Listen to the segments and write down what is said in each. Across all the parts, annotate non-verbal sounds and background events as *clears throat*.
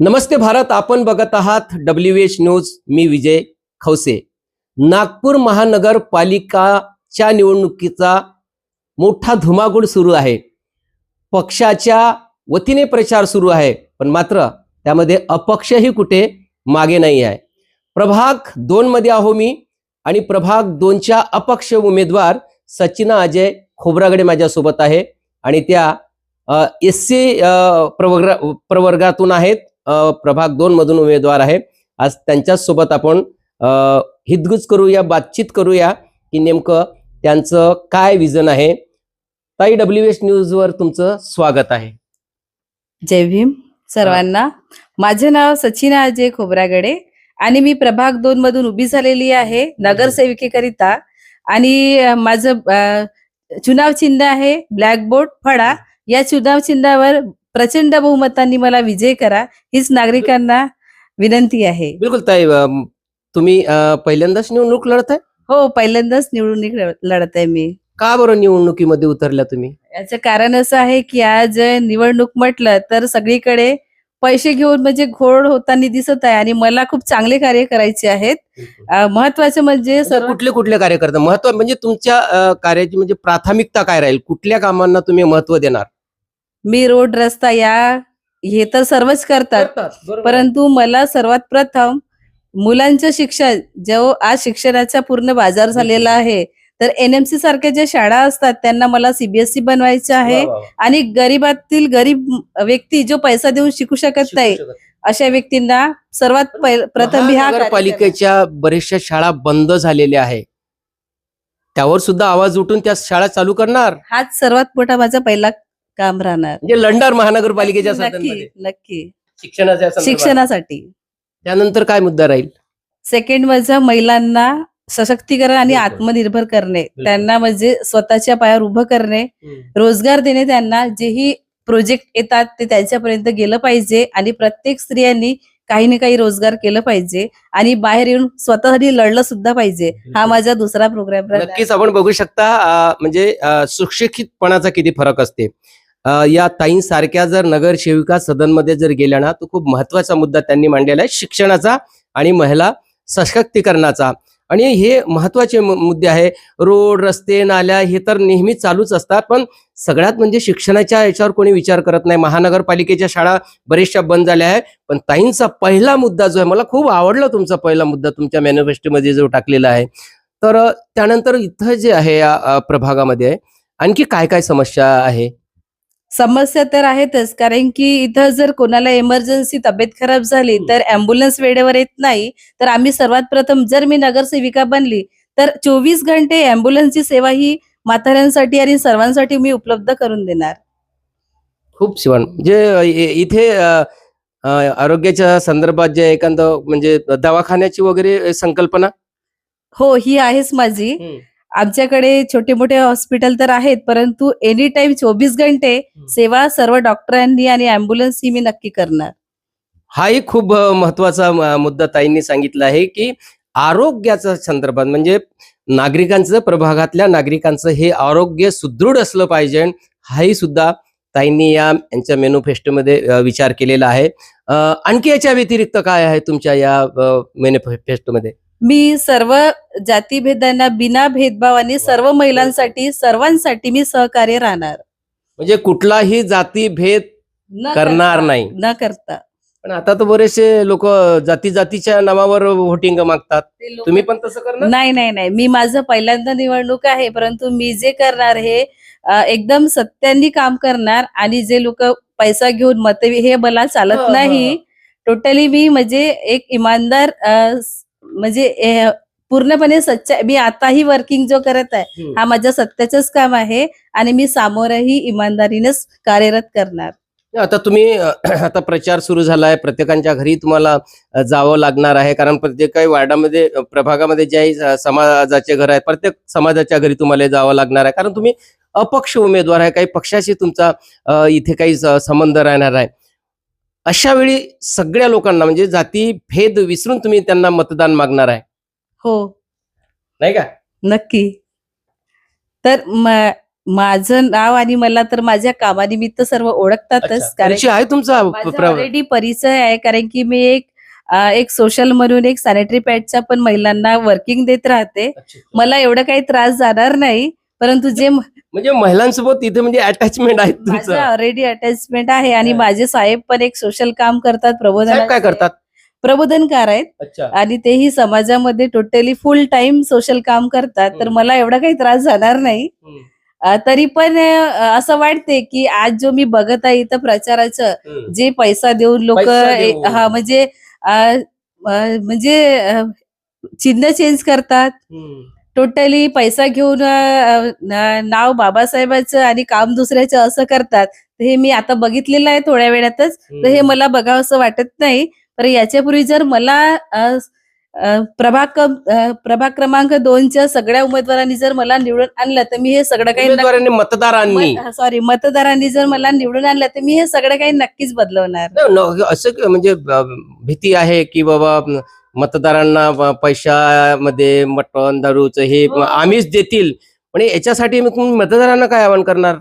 नमस्ते भारत आपण बघत आहात डब्ल्यू एच न्यूज मी विजय खवसे. नागपूर महानगरपालिकाच्या निवडणुकीचा मोठा धुमाकूळ सुरू आहे. पक्षाच्या वतीने प्रचार सुरू आहे पण मात्र त्यामध्ये अपक्षही कुठे मागे नाही आहे. प्रभाग दोनमध्ये आहो मी आणि प्रभाग दोनच्या अपक्ष उमेदवार सचिना अजय खोब्रागडे माझ्यासोबत आहे आणि त्या एस सी प्रवर्ग प्रवर्गातून आहेत. प्रभाग दोन मधून उमेदवार आहे. आज त्यांच्याच सोबत आपण हितगुज करूया बातचीत करूया की नेमकं त्यांचं काय विजन आहे. ताई डब्ल्यू एच न्यूज वर तुमचं स्वागत आहे. जय भीम सर्वांना. माझे नाव सचिना अजय खोब्रागडे आणि मी प्रभाग दोन मधून उभी झालेली आहे नगरसेविकेकरिता. आणि माझं चुनाव चिन्ह आहे ब्लॅकबोर्ड फळा. या चुनाव चिन्हावर प्रचंड बहुमतांनी मला विजय करा हीच नागरिकांना विनंती आहे. बिलकुल ताई तुम्ही पहिल्यांदाच निवडणूक लढत आहे हो पहिल्यांदाच निवडणूक लढ- लढत आहे मी. का बरं निवडणुकीमध्ये उतरल्या तुम्ही? याचं कारण असं आहे की आज निवडणूक म्हटलं तर सगळीकडे पैसे घेऊन म्हणजे घोड होताना दिसत आहे आणि मला खूप चांगले कार्य करायचे आहेत. महत्वाचं म्हणजे सर्व कुठले कुठले कार्य करता महत्त्व म्हणजे तुमच्या कार्याची म्हणजे प्राथमिकता काय राहील? कुठल्या कामांना तुम्ही महत्त्व देणार? मी रोड रस्ता या हे तर सर्वच करतात. परंतु मला सर्वात प्रथम मुलांचं शिक्षण जो आज शिक्षणाचा पूर्ण बाजार झालेला आहे तर एनएमसी सारख्या ज्या शाळा असतात त्यांना मला सीबीएसई बनवायचं आहे. आणि गरीबातील गरीब व्यक्ती जो पैसा देऊन शिकू शकत नाही अशा व्यक्तींना सर्वात प्रथम मी हा पालिकेच्या बऱ्याचशा शाळा बंद झालेल्या आहे. त्यावर सुद्धा आवाज उठून त्या शाळा चालू करणार करणार. हाच सर्वात मोठा माझा पहिला काम राहणार. म्हणजे लंडार महानगरपालिकेच्या नक्की. नक्की. शिक्षणाच्या संदर्भात. शिक्षणासाठी. त्यानंतर काय मुद्दा राहील? सेकंड माझं महिलांना सशक्तीकरण आणि बिलकुल. आत्मनिर्भर करणे. त्यांना म्हणजे स्वतःच्या पायावर उभं करणे. रोजगार देणे त्यांना. जेही प्रोजेक्ट येतात ते त्यांच्यापर्यंत गेलं पाहिजे आणि प्रत्येक स्त्रियांनी काही ना काही रोजगार केलं पाहिजे आणि बाहेर येऊन स्वतःसाठी लढलं सुद्धा पाहिजे. हा माझा दुसरा प्रोग्राम नक्कीच आपण बघू शकता अं, म्हणजे अं, सुशिक्षितपणाचा किती फरक असते. या ताईंसारख्या जर नगरसेविका सदनमध्ये जर गेल्या ना तो खूप महत्त्वाचा मुद्दा त्यांनी मांडलेला आहे शिक्षणाचा आणि महिला सशक्तीकरणाचा. आणि हे महत्त्वाचे मुद्दे आहे. रोड रस्ते नाल्या हे तर नेहमी चालूच असतात पण सगळ्यात म्हणजे शिक्षणाच्या याच्यावर कोणी विचार करत नाही. महानगरपालिकेच्या शाळा बरेचशा बंद झाल्या आहे पण ताईंचा पहिला मुद्दा जो आहे मला खूप आवडला तुमचा पहिला मुद्दा तुमच्या मॅनिफेस्टोमध्ये जो टाकलेला आहे. तर त्यानंतर इथं जे आहे या प्रभागामध्ये आणखी काय काय समस्या आहे? समस्या तर आहेतच कारण की इथं जर कोणाला इमर्जन्सी तब्येत खराब झाली. तर अँब्युलन्स वेळेवर येत नाही तर आम्ही सर्वात प्रथम जर मी नगरसेविका बनली तर चोवीस घंटे अँब्युलन्सची सेवा ही म्हाताऱ्यांसाठी आणि सर्वांसाठी मी उपलब्ध करून देणार. खूप शिवण म्हणजे इथे आरोग्याच्या संदर्भात जे एखादं म्हणजे दवाखान्याची वगैरे संकल्पना? हो ही आहेच माझी. आमच्याकडे छोटे मोठे हॉस्पिटल तर आहेत परंतु एनी टाइम चोवीस घंटे सेवा सर्व डॉक्टरांनी आणि अँब्युलन्स ही मी नक्की करणार. हाही खूप महत्त्वाचा मुद्दा ताईंनी सांगितला आहे की आरोग्याच्या संदर्भात म्हणजे नागरिकांचं प्रभागातल्या नागरिकांचं हे आरोग्य सुदृढ असलं पाहिजे हाही सुद्धा ताईंनी या यांच्या मॅनिफेस्टोमध्ये अ, विचार केलेला आहे. आणखी याच्या व्यतिरिक्त काय आहे तुमच्या या मॅनिफेस्टोमध्ये मी सर्व जातीभेदांना बिना भेदभावाने सर्व महिलांसाठी सर्वांसाठी मी सहकार्य राहणार. म्हणजे कुठलाही जाती भेद न करणार करता- नाही. न करता. पण आता तर बरेचसे लोक जाती जातीच्या नावावर व्होटिंग मागतात. तुम्ही पण तसं करणार? नाही नाही नाही. मी माझं पहिल्यांदा निवडणूक आहे परंतु मी जे करणार हे अ, एकदम सत्यांनी काम करणार आणि जे लोक पैसा घेऊन मत हे मला हा, चालत हा, नाही. टोटली मी म्हणजे एक इमानदार अ, स- म्हणजे पूर्णपणे सच्चा मी आताही वर्किंग जो करत आहे. हा माझं सत्याचंच काम आहे आणि मी सामोरही इमानदारीनेच कार्यरत करणार. आता तुम्ही *clears throat* आता प्रचार सुरू झालाय. प्रत्येकांच्या घरी तुम्हाला जावं लागणार आहे. कारण प्रत्येक काही वार्डामध्ये प्रभागामध्ये ज्याही समाजाचे घर आहेत प्रत्येक समाजाच्या घरी तुम्हाला जावं लागणार आहे. कारण तुम्ही अपक्ष उमेदवार आहे. काही पक्षाशी तुमचा इथे काही संबंध राहणार आहे. अशा वेळी सगळ्या लोकांना म्हणजे जाती भेद विसरून तुम्ही त्यांना मतदान मागणार आहे. हो. नाही का? नक्की. तर माझं नाव आणि मला तर माझ्या कामानिमित्त सर्व ओळखतातच. कारण आहे तुमचा ऑलरेडी परिचय आहे कारण की मी एक अ, एक सोशल म्हणून एक सॅनिटरी पॅडच्या पण महिलांना वर्किंग देत राहते. मला एवढं काही त्रास जाणार नाही. परंतु जे म्हणजे महिलांसोबत तिथे म्हणजे अटॅचमेंट आहे माझं ऑलरेडी अटॅचमेंट आहे आणि हा. माझे साहेब पण एक सोशल काम करतात साहेब प्रबोधन काय करतात प्रबोधनकार आहेत अच्छा आणि तेही समाजामध्ये टोटली फुल टाइम सोशल काम करतात तर हम्म. मला एवढा काही त्रास जाणार नाही हम्म. अ, तरी पण अ, असं वाटते की आज जो मी बघत आहे इथं प्रचाराचं हम्म. जे पैसा देऊन लोक पैसा देऊन. हा म्हणजे अ, अ, म्हणजे अ, चिन्ह चेंज करतात हम्म. टोटली पैसा घेऊन नाव बाबासाहेबाचं आणि काम दुसऱ्याचं असं करतात. हे मी आता बघितलेलं आहे थोड्या वेळातच. तर हे मला बघावं असं वाटत नाही. तर याच्यापूर्वी जर मला प्रभाग प्रभाग क्रमांक दोनच्या सगळ्या उमेदवारांनी जर मला निवडून आणलं तर मी हे सगळं काही मतदारांनी. सॉरी मतदारांनी जर मला निवडून आणलं तर मी हे सगळं काही नक्कीच बदलवणार. असं म्हणजे भीती आहे की बाबा मतदारांना पैशामध्ये मटण दारूचं हे हो. आम्हीच देतील पण याच्यासाठी मतदारांना काय आवाहन करणार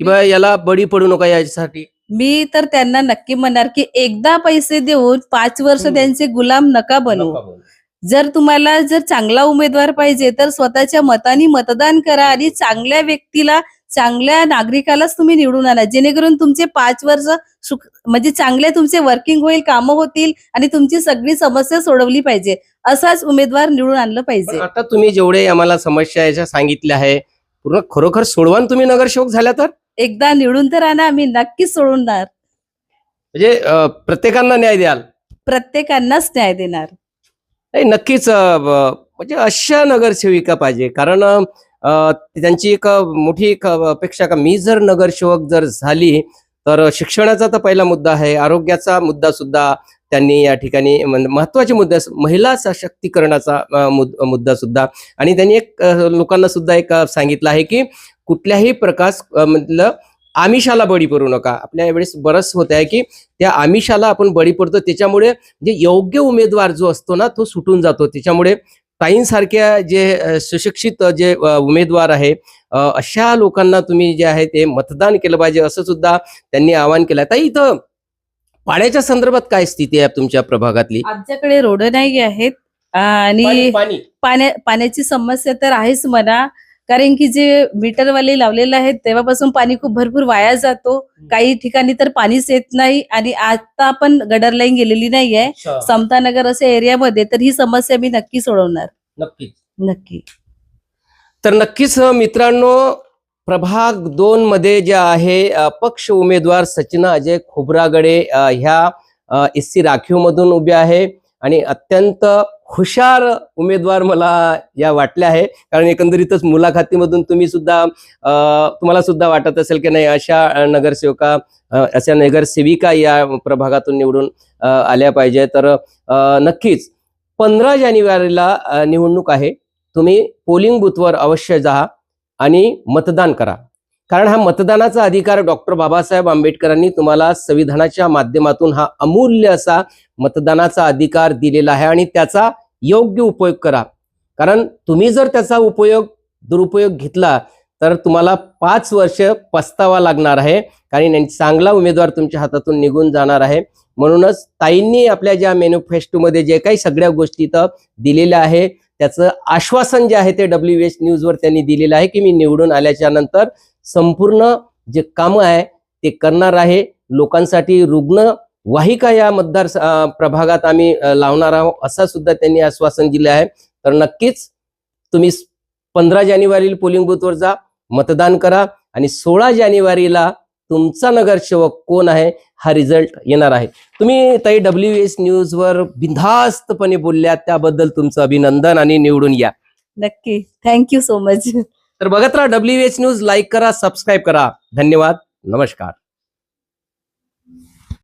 की बा याला बळी पडू नका याच्यासाठी मी तर त्यांना नक्की म्हणणार की एकदा पैसे देऊन पाच वर्ष. त्यांचे गुलाम नका बनवू. जर तुम्हाला जर चांगला उमेदवार पाहिजे तर स्वतःच्या मताने मतदान करा आणि चांगल्या व्यक्तीला चांगल्या नागरिकालाच तुम्ही निवडून आणा जेणेकरून तुमचे पाच वर्ष सुख म्हणजे चांगले तुमचे वर्किंग होईल कामं होतील आणि तुमची सगळी समस्या सोडवली पाहिजे. असाच उमेदवार निवडून आणलं पाहिजे. आता तुम्ही जेवढे आम्हाला समस्या याच्या सांगितल्या आहे पूर्ण खरोखर सोडवान तुम्ही नगरसेवक झाल्या तर? एकदा निवडून तर आणा आम्ही नक्कीच सोडवणार. म्हणजे प्रत्येकांना न्याय द्याल? प्रत्येकांनाच न्याय देणार. नाही नक्कीच म्हणजे अशा नगरसेविका पाहिजे. कारण त्यांची एक मोठी एक अपेक्षा का? मी जर नगरसेवक जर झाली तर शिक्षणाचा तर पहिला मुद्दा आहे आरोग्याचा मुद्दा सुद्धा त्यांनी या ठिकाणी महत्त्वाचे मुद्दे महिला सशक्तीकरणाचा मुद्दा सुद्धा. आणि त्यांनी एक लोकांना सुद्धा एक सांगितलं आहे की कुठल्याही प्रकाश मधलं म्हटलं आमिषाला बळी पडू नका. आपल्या वेळेस बरंच होत आहे की त्या आमिषाला आपण बळी पडतो. त्याच्यामुळे म्हणजे योग्य उमेदवार जो असतो ना तो सुटून जातो. त्याच्यामुळे ताईंसारख्या जे सुशिक्षित जे उमेदवार आहे अशा लोकांना तुम्ही जे आहे ते मतदान केलं पाहिजे असं सुद्धा त्यांनी आवाहन केलं ताई इथं पाण्याच्या संदर्भात काय स्थिती आहे तुमच्या प्रभागातली? आमच्याकडे रोड नाही आहेत. आणि पाणी- पाणी. पाण्या पाण्याची समस्या तर आहेच म्हणा. कारण की जे मीटरवाले लावलेले आहेत तेव्हापासून पाणी खूप भरपूर वाया जातो. काही ठिकाणी तर पाणीच येत नाही आणि आता पण गडर लाईन गेलेली नाहीये. समतानगर अशा एरियामध्ये तर ही समस्या मी नक्की सोडवणार. नक्कीच. नक्की. तर नक्कीच मित्रांनो प्रभाग दोन मध्ये जे आहे अपक्ष उमेदवार सचिना अजय खोब्रागडे ह्या एस सी राखीव मधून उभे आहे. आणि अत्यंत हुशार उमेदवार मला या वाटल्या आहे. कारण एकंदरीतच मुलाखतीमधून तुम्ही सुद्धा तुम्हाला सुद्धा वाटत असेल की नाही अशा नगरसेवका अशा नगरसेविका या प्रभागातून निवडून आल्या पाहिजे. तर नक्कीच पंधरा जानेवारीला निवडणूक आहे. तुम्ही पोलिंग बूथवर अवश्य जा आणि मतदान करा. कारण हा मतदानाचा अधिकार डॉक्टर बाबासाहेब आंबेडकरांनी तुम्हाला संविधानाच्या माध्यमातून हा अमूल्य असा मतदानाचा अधिकार दिलेला आहे आणि त्याचा योग्य उपयोग करा. कारण तुम्ही जर त्याचा उपयोग दुरुपयोग घेतला तर तुम्हाला पाच वर्ष पस्तावा लागणार आहे. कारण चांगला उमेदवार तुमच्या हातातून निघून जाणार आहे. म्हणूनच ताईंनी आपल्या ज्या मॅनिफेस्टोमध्ये जे काही सगळ्या गोष्टी तर दिलेल्या आहे त्याचं आश्वासन जे आहे ते डब्ल्यू एच न्यूजवर त्यांनी दिलेलं आहे की मी निवडून आल्याच्यानंतर संपूर्ण जे कामं आहे ते करणार आहे. लोकांसाठी रुग्ण वाहिका या मतदार प्रभागात आम्ही लावणार आहोत असा सुद्धा त्यांनी आश्वासन दिलं आहे. तर नक्कीच तुम्ही पंधरा जानेवारी पोलिंग बूथवर जा मतदान करा आणि सोळा जानेवारीला तुमचा नगरसेवक कोण आहे हा रिझल्ट येणार आहे. तुम्ही ताई डब्ल्यू एस न्यूजवर बिनधास्तपणे बोलल्या त्याबद्दल तुमचं अभिनंदन आणि निवडून या. नक्की. थँक्यू सो मच तर बघत राहा डब्ल्यू एच न्यूज लाईक करा सबस्क्राईब करा. धन्यवाद. नमस्कार.